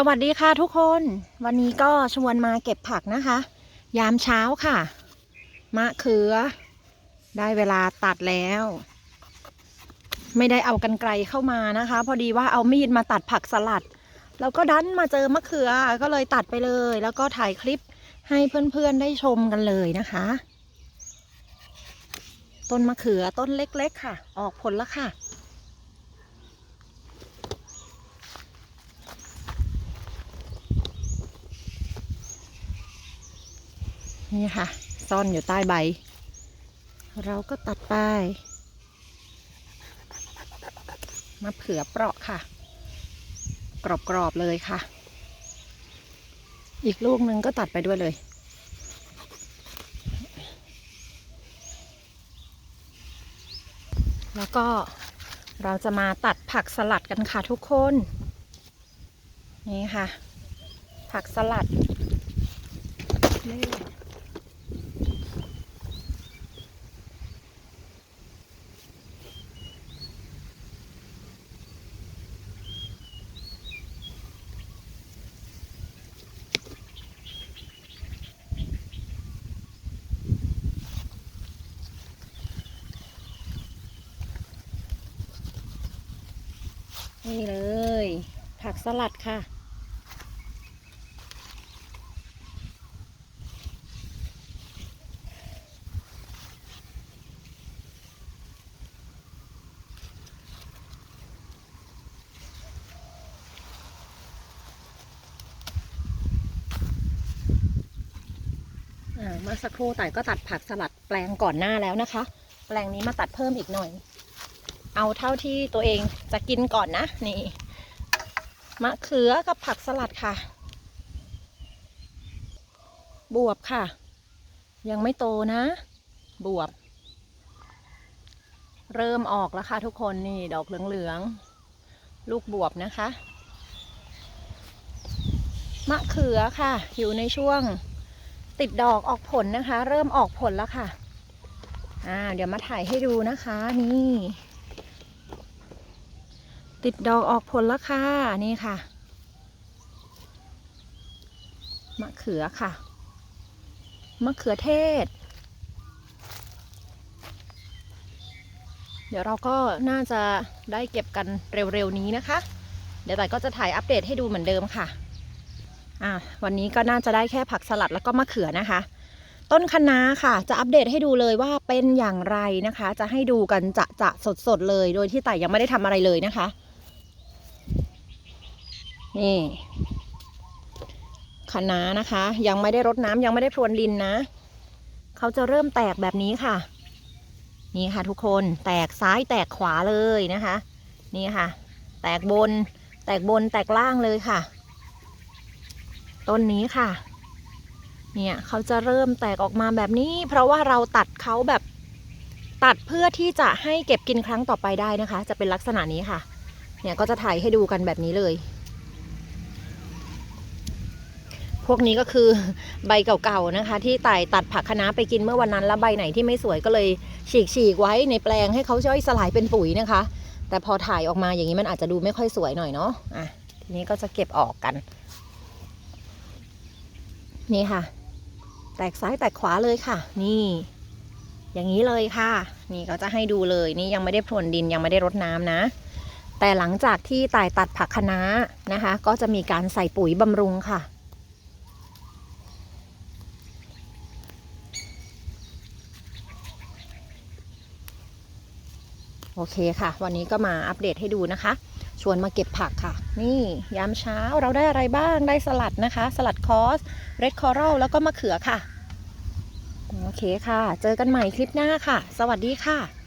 สวัสดีค่ะทุกคน วันนี้ก็ชวนมาเก็บผักนะคะ ยามเช้าค่ะ มะเขือ ได้เวลาตัดแล้ว ไม่ได้เอากันไกลเข้ามานะคะ พอดีว่าเอามีดมาตัดผักสลัด แล้วก็ดันมาเจอมะเขือก็เลยตัดไปเลย แล้วก็ถ่ายคลิปให้เพื่อนๆได้ชมกันเลยนะคะ ต้นมะเขือต้นเล็กๆค่ะ ออกผลแล้วค่ะ นี่ค่ะ ซ่อนอยู่ใต้ใบ เราก็ตัดไปมะเขือเปราะค่ะ กรอบๆเลยค่ะ อีกลูกหนึ่งก็ตัดไปด้วยเลยแล้วก็เราจะมาตัดผักสลัดกันค่ะทุกคน นี่ค่ะ ผักสลัดนี่ นี่เลย ผักสลัดค่ะอ่าเมื่อสักครู่ต่ายก็ตัดผักสลัดแปลงก่อนหน้าแล้วนะคะ แปลงนี้มาตัดเพิ่มอีกหน่อย เอาเท่าที่ตัวเองจะกินก่อนนะ นี่มะเขือกับผักสลัดค่ะ บวบค่ะ ยังไม่โตนะ บวบ เริ่มออกแล้วค่ะทุกคนนี่ดอกเหลืองๆ ลูกบวบนะคะ มะเขือค่ะ อยู่ในช่วงติดดอกออกผลนะคะ เริ่มออกผลแล้วค่ะอ่าเดี๋ยวมาถ่ายให้ดูนะคะนี่ ติดดอกออกผลแล้วค่ะ นี่ค่ะ มะเขือค่ะ มะเขือเทศ เดี๋ยวเราก็น่าจะได้เก็บกันเร็วๆนี้นะคะ เดี๋ยวแต่ก็จะถ่ายอัปเดตให้ดูเหมือนเดิมค่ะ อะวันนี้ก็น่าจะได้แค่ผักสลัดแล้วก็มะเขือนะคะ ต้นคะน้าค่ะ จะอัปเดตให้ดูเลยว่าเป็นอย่างไรนะคะ จะให้ดูกันจะจะสดๆเลย โดยที่ไต่ยังไม่ได้ทำอะไรเลยนะคะ นี่คะน้านะคะ ยังไม่ได้รดน้ำยังไม่ได้พรวนดินนะ เขาจะเริ่มแตกแบบนี้ค่ะ นี่ค่ะทุกคนแตกซ้ายแตกขวาเลยนะคะ นี่ค่ะ แตกบน แตกบนแตกล่างเลยค่ะ ต้นนี้ค่ะ เนี่ยเขาจะเริ่มแตกออกมาแบบนี้ เพราะว่าเราตัดเขาแบบตัดเพื่อที่จะให้เก็บกินครั้งต่อไปได้นะคะ จะเป็นลักษณะนี้ค่ะ เนี่ยก็จะถ่ายให้ดูกันแบบนี้เลย พวกนี้ก็คือใบเก่าๆนะคะ ที่ไต่ตัดผักคะน้าไปกินเมื่อวันนั้นแล้วใบไหนที่ไม่สวยก็เลยฉีกๆไว้ในแปลงให้เขาย่อยสลายเป็นปุ๋ยนะคะ แต่พอถ่ายออกมาอย่างนี้มันอาจจะดูไม่ค่อยสวยหน่อยเนาะอะทีนี้ก็จะเก็บออกกัน นี่ค่ะ แตกซ้ายแตกขวาเลยค่ะ นี่ อย่างนี้เลยค่ะ นี่ก็จะให้ดูเลยนี่ยังไม่ได้พรวนดินยังไม่ได้รดน้ำนะแต่หลังจากที่ตายตัดผักคะน้านะคะ ก็จะมีการใส่ปุ๋ยบำรุงค่ะ โอเคค่ะ วันนี้ก็มาอัปเดตให้ดูนะคะ ชวนมาเก็บผักค่ะ นี่ยามเช้าเราได้อะไรบ้างได้สลัดนะคะ สลัดคอสเรดคอรัลแล้วก็มะเขือค่ะ โอเคค่ะ เจอกันใหม่คลิปหน้าค่ะ สวัสดีค่ะ